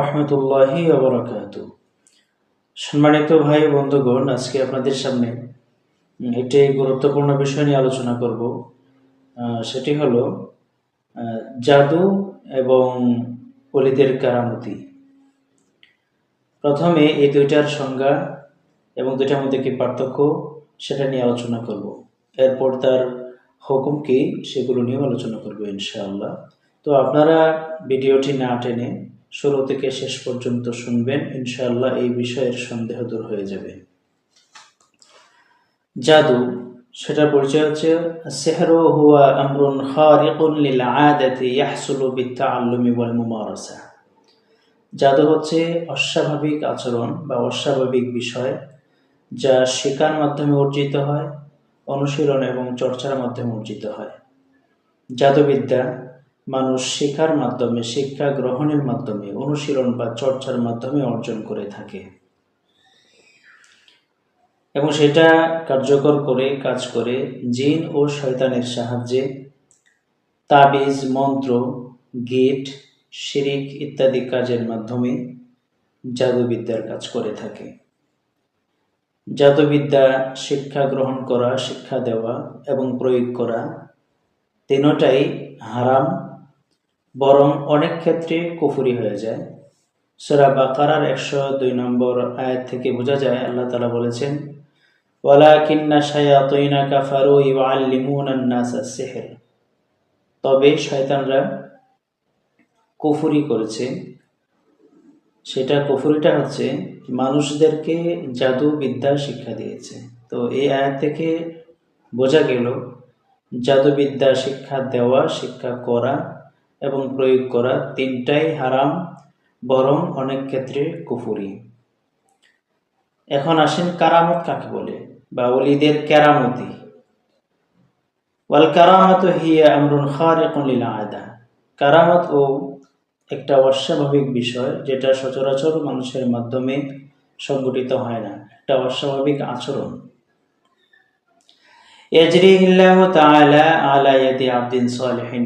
রহমতুল্লাহি অবরাকাত সম্মানিত ভাই বন্ধুগণ, আজকে আপনাদের সামনে একটি গুরুত্বপূর্ণ বিষয় নিয়ে আলোচনা করব। সেটি হলো জাদু এবং অলিদের কারামতি। প্রথমে এই দুইটার সংজ্ঞা এবং দুইটার মধ্যে কি পার্থক্য সেটা নিয়ে আলোচনা করব। এরপর তার হুকুম কি সেগুলো নিয়েও আলোচনা করব ইনশাআল্লাহ। তো আপনারা ভিডিওটি না টেনে শুরু থেকে শেষ পর্যন্ত শুনবেন, ইনশাআল্লাহ এই বিষয়ের সন্দেহ দূর হয়ে যাবে। জাদু সেটা পরিচয় হচ্ছে, সেহরু হুয়া আমরুন খারিকুন লিল আদাতি ইয়াহসুলু বিত্তাআল্লুমি ওয়াল মুমারাসা জাদু হচ্ছে অস্বাভাবিক আচরণ বা অস্বাভাবিক বিষয় যা শেখার মাধ্যমে অর্জিত হয়, অনুশীলন এবং চর্চার মাধ্যমে অর্জিত হয়। জাদুবিদ্যা মানুষ শেখার মাধ্যমে, শিক্ষা গ্রহণের মাধ্যমে, অনুশীলন বা চর্চার মাধ্যমে অর্জন করে থাকে। এবং সেটা কার্যকর করে, কাজ করে, জিন ও শয়তানের সাহায্যে তাবিজ, মন্ত্র, গেট, শিরিক ইত্যাদি কাজের মাধ্যমে জাদুবিদ্যার কাজ করে থাকে। জাদুবিদ্যা, শিক্ষা গ্রহণ করা, শিক্ষা দেওয়া এবং প্রয়োগ করা তিনটাই হারাম। বরং অনেক ক্ষেত্রে কুফুরি হয়ে যায়। সুরা বাকারার একশো দুই নম্বর আয়াত থেকে বোঝা যায়, আল্লাহ তালা বলেছেন, ওয়ালাকিন্না শায়াতিনা কাফারু ইউআল্লিমুনা আন-নাস আস-সিহর তবে শয়তানরা কুফুরি করেছে। সেটা কুফুরিটা হচ্ছে মানুষদেরকে জাদু বিদ্যা শিক্ষা দিয়েছে। তো এই আয়াত থেকে বোঝা গেল জাদুবিদ্যা শিক্ষা দেওয়া, শিক্ষা করা এবং প্রয়োগ করা তিনটাই হারাম, বরং অনেক ক্ষেত্রে কুফুরি। এখন আসেন কারামত কাকে বলে বা অলিদের কেরামতি। ওয়াল কারামত হিয়া আমরুন খারিকুন লিল আদা। কারামত ও একটা অস্বাভাবিক বিষয় যেটা সচরাচর মানুষের মাধ্যমে সংগঠিত হয় না। একটা অস্বাভাবিক আচরণ। আলা আব্দিন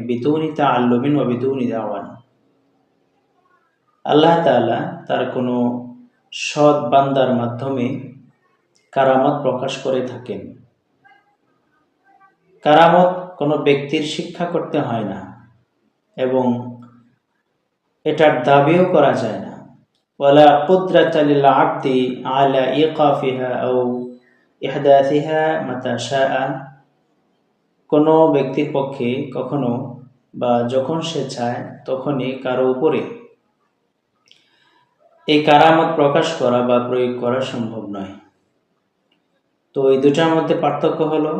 বিদুনি আল্লাহ তার কোনো সৎ বান্দার মাধ্যমে কারামত প্রকাশ করে থাকেন। কারামত কোন ব্যক্তির শিক্ষা করতে হয় না এবং এটার দাবিও করা যায় না। ওয়ালা কুদরাতালিল আলা ইকাফিহা ও ইহদাসিহা মাতা শাআ কোনো ব্যক্তির পক্ষে কখনো বা যখন সে চায় তখনই কারও উপরে। এই কারামত প্রকাশ করা বা প্রয়োগ করা সম্ভব নয়। তো এই দুটার মধ্যে পার্থক্য হলো,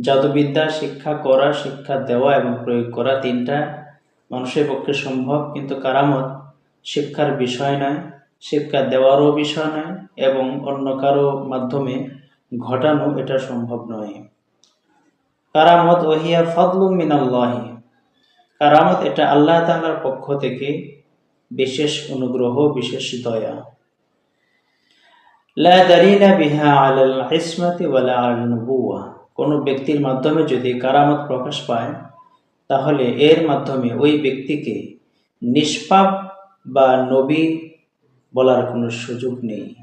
জাদুবিদ্যা, শিক্ষা, করা, শিক্ষা দেওয়া এবং প্রয়োগ করা তিনটা মানুষের পক্ষে সম্ভব, কিন্তু কারামত শিক্ষার বিষয় নয়, শিক্ষা দেওয়ারও বিষয় নয় এবং অন্য কারও মাধ্যমে ঘটানো এটা সম্ভব নয়। কারামত ওহিয়া ফদলুম মিনাল্লাহি। কারামত এটা আল্লাহ তাআলার পক্ষ থেকে বিশেষ অনুগ্রহ, বিশেষ দয়া। দালিলা বিহা আলাল নবুওয়া। কোনো ব্যক্তির মাধ্যমে যদি কারামত প্রকাশ পায়, তাহলে এর মাধ্যমে ওই ব্যক্তিকে নিষ্পাপ বা নবী বলার কোনো সুযোগ নেই।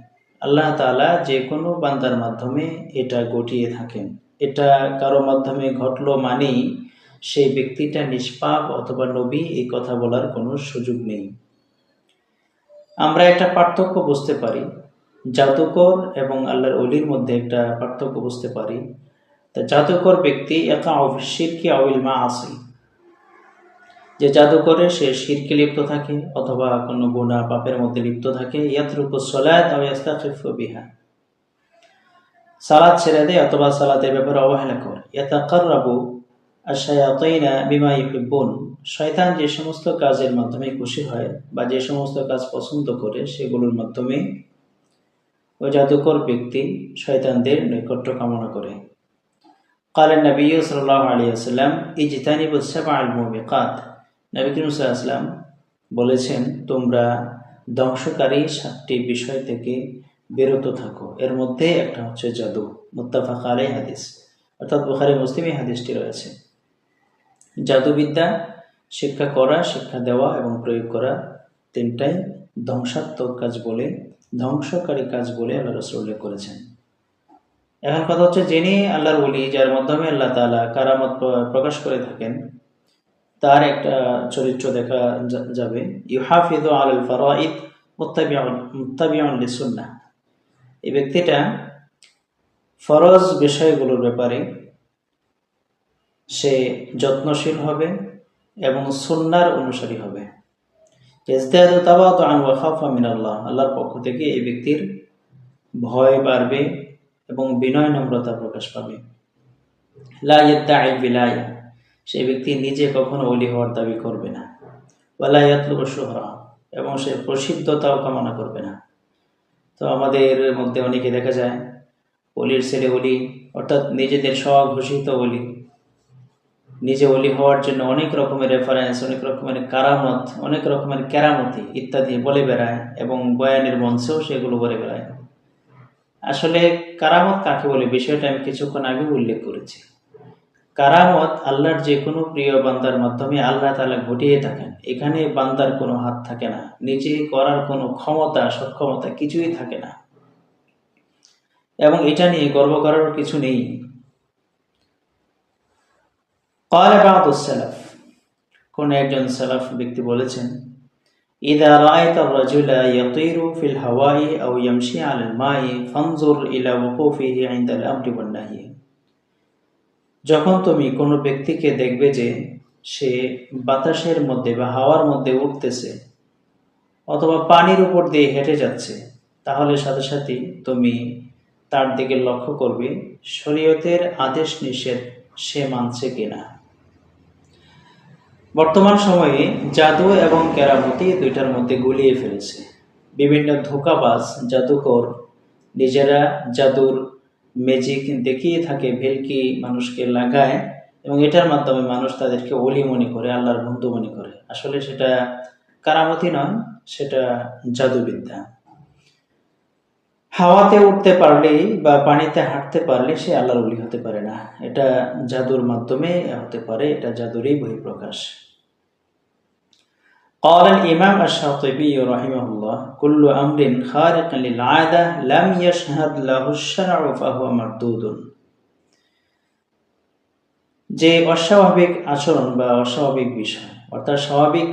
আল্লাহ তাআলা যে কোনো বান্দার মাধ্যমে এটা ঘটিয়ে থাকেন। এটা কারও মাধ্যমে ঘটলো মানেই সেই ব্যক্তিটা নিষ্পাপ অথবা নবী এই কথা বলার কোনো সুযোগ নেই। আমরা একটা পার্থক্য বুঝতে পারি। জাদুকর এবং আল্লাহর অলির মধ্যে একটা পার্থক্য বুঝতে পারি। তা জাদুকর ব্যক্তি একা শিরকি আউল মা আসি যে জাদুকরে সে শিরকে লিপ্ত থাকে অথবা কোনো গুণা পাপের মধ্যে লিপ্ত থাকে ইয়াতরুকু সলাত আও ইয়াস্তাখিফু বিহা সালাদ ছেড়ে দেয় অথবা সালাতের ব্যাপারে অবহেলা করে ইয়াতাকাররাবু আশায়াতাইনা বিমা ইউহিব্বুন শয়তান যে সমস্ত কাজের মাধ্যমে খুশি হয় বা যে সমস্ত কাজ পছন্দ করে সেগুলোর মাধ্যমে ওই জাদুকর ব্যক্তি শয়তানদের নৈকট্য কামনা করে قال النبي صلى الله عليه وسلم اجتنبوا السبع الموبقات নবী বলেছেন, তোমরা ধ্বংসকারী সাতটি বিষয় থেকে বিরত থাকো। এর মধ্যে একটা হচ্ছে জাদু। মুত্তাফাক আলাই হাদিস। অর্থাৎ বুখারি মুসলিমে হাদিসটি রয়েছে। জাদুবিদ্যা, শিক্ষা করা, শিক্ষা দেওয়া এবং প্রয়োগ করা তিনটাই ধ্বংসাত্মক কাজ বলে, ধ্বংসকারী কাজ বলে আল্লাহ রসুল উল্লেখ করেছেন। এখন কথা হচ্ছে, যিনি আল্লাহর বলি যার মাধ্যমে আল্লাহ তালা কারামত প্রকাশ করে থাকেন তার একটা চরিত্র দেখা যাবে। ইউহাফিদ আল ফরাইদ মুত্তাবিউন লিসুন্নাহ। এই ব্যক্তিটা ফরজ বিষয়গুলোর ব্যাপারে সে যত্নশীল হবে এবং সুন্নার অনুসারী হবে। আল্লাহর পক্ষ থেকে এই ব্যক্তির ভয় বাড়বে এবং বিনয় নম্রতা প্রকাশ পাবে। লা ইয়াদ্দাই বিলায়া সেই ব্যক্তি নিজে কখনো অলি হওয়ার দাবি করবে না। ওয়ালা ইয়াতলুবু শুহরা, এবং সে প্রসিদ্ধতাও কামনা করবে না। তো আমাদের মধ্যে অনেকে দেখা যায় অলির ছেলে অলি অর্থাৎ নিজেদের স্বঘোষিত অলি নিজে অলি হওয়ার জন্য অনেক রকমের রেফারেন্স অনেক রকমের কারামত, অনেক রকমের কেরামতি ইত্যাদি বলে বেড়ায়, এবং বয়ানের মঞ্চেও সেগুলো বলে বেড়ায়। আসলে কারামত কাকে বলে? বিষয়টা আমি কিছুক্ষণ আগে উল্লেখ করেছি। কারামত আল্লাহর যে কোনো প্রিয় বান্দার মাধ্যমে আল্লাহ তালা ঘটিয়ে থাকেন এখানে বান্দার কোনো হাত থাকে না নিজে করার কোনো ক্ষমতা সক্ষমতা কিছুই থাকে না এবং এটা নিয়ে গর্ব করার কিছু নেই قال بعض السلف কোন একজন সালাফ ব্যক্তি বলেছেন إذا رأيت الرجل يطير في الهواء أو يمشي على الماء فانظر إلى وقوفه عند الأمر والنهي যখন তুমি কোনো ব্যক্তিকে দেখবে যে সে বাতাসের মধ্যে বা হাওয়ার মধ্যে উঠতেছে অথবা পানির উপর দিয়ে হেঁটে যাচ্ছে, তাহলে সাথে সাথে তুমি তার দিকে লক্ষ্য করবে, শরীয়তের আদেশ নিষেধ সে মানছে কিনা। বর্তমান সময়ে জাদু এবং কেরামতি দুইটার মধ্যে গুলিয়ে ফেলেছে। বিভিন্ন ধোকাবাজ জাদুকর নিজেরা জাদুর ম্যাজিক দেখিয়ে থাকে, ভেলকি মানুষকে লাগায় এবং এটার মাধ্যমে মানুষ তাদেরকে অলি মনে করে, আল্লাহর বন্ধু মনে করে। আসলে সেটা কারামতি নয়, সেটা জাদুবিদ্যা। হাওয়াতে উঠতে পারলেই বা পানিতে হাঁটতে পারলে সে আল্লাহর অলি হতে পারে না। এটা জাদুর মাধ্যমে হতে পারে, এটা জাদুরই বহিঃপ্রকাশ। قال الإمام الشاطبي رحمه الله كل أمر خارق للعادة لم يشهد له الشرع فهو مردود যে অস্বাভাবিক আচরণ বা অস্বাভাবিক বিষয় অর্থাৎ স্বাভাবিক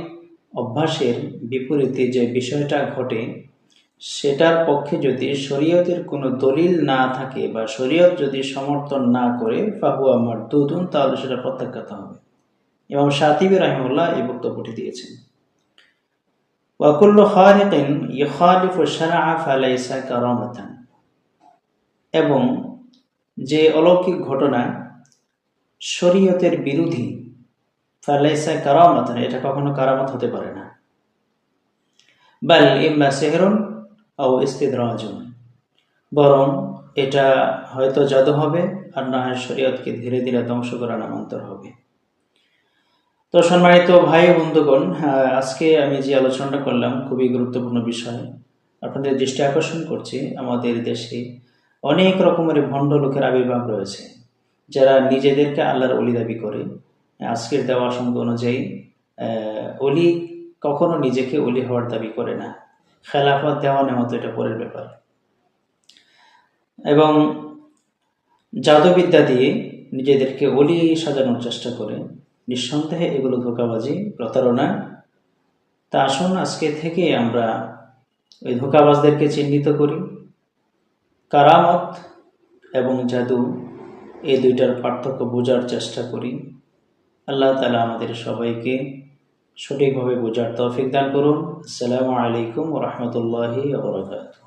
অভ্যাসের বিপরীতে যে বিষয়টা ঘটে সেটার পক্ষে যদি শরীয়তের কোনো দলিল না থাকে বা শরীয়ত যদি সমর্থন না করে ফাহুয়া মারদুদুন তাহলে সেটা প্রত্যাখ্যাত হবে এবং সাতিবি রাহিমুল্লাহ এই বক্তব্যটি দিয়েছেন ওয়াকুল্লু খালিকিন ইখালিফু শারআ ফালাইসা কারামাতান এবং যে অলৌকিক ঘটনা শরীয়তের বিরোধী ফালাইসা কারামাতান এটা কখনো কারামত হতে পারে না বাল ইম্মা সেহরুন ও ইস্তিদ্রাজুন বরং এটা হয়তো জাদু হবে আর না হয় শরীয়তকে ধীরে ধীরে ধ্বংস করা নামান্তর হবে। তো সম্মানিত ভাই বন্ধুগণ আজকে আমি যে আলোচনাটা করলাম খুবই গুরুত্বপূর্ণ বিষয়, আপনাদের দৃষ্টি আকর্ষণ করছি, আমাদের দেশে অনেক রকমের ভণ্ড লোকের আবির্ভাব রয়েছে, যারা নিজেদেরকে আল্লাহর অলি দাবি করে। আজকের দেওয়া সঙ্গ অনুযায়ী অলি কখনো নিজেকে অলি হওয়ার দাবি করে না। খেলাফত দেওয়া নেওয়া তো এটা পরের ব্যাপার। এবং জাদুবিদ্যা দিয়ে নিজেদেরকে অলি সাজানোর চেষ্টা করে নিঃসন্দেহে এগুলো ধোকাবাজি, প্রতারণা। তা আসুন আজকে থেকে আমরা ওই ধোকাবাজদেরকে চিহ্নিত করি। কারামত এবং জাদু, এই দুইটার পার্থক্য বোঝার চেষ্টা করি। আল্লাহ তালা আমাদের সবাইকে সঠিকভাবে বোঝার তৌফিক দান করুন। আসসালামু আলাইকুম রহমতুল্লাহি ওবরাকাতুহ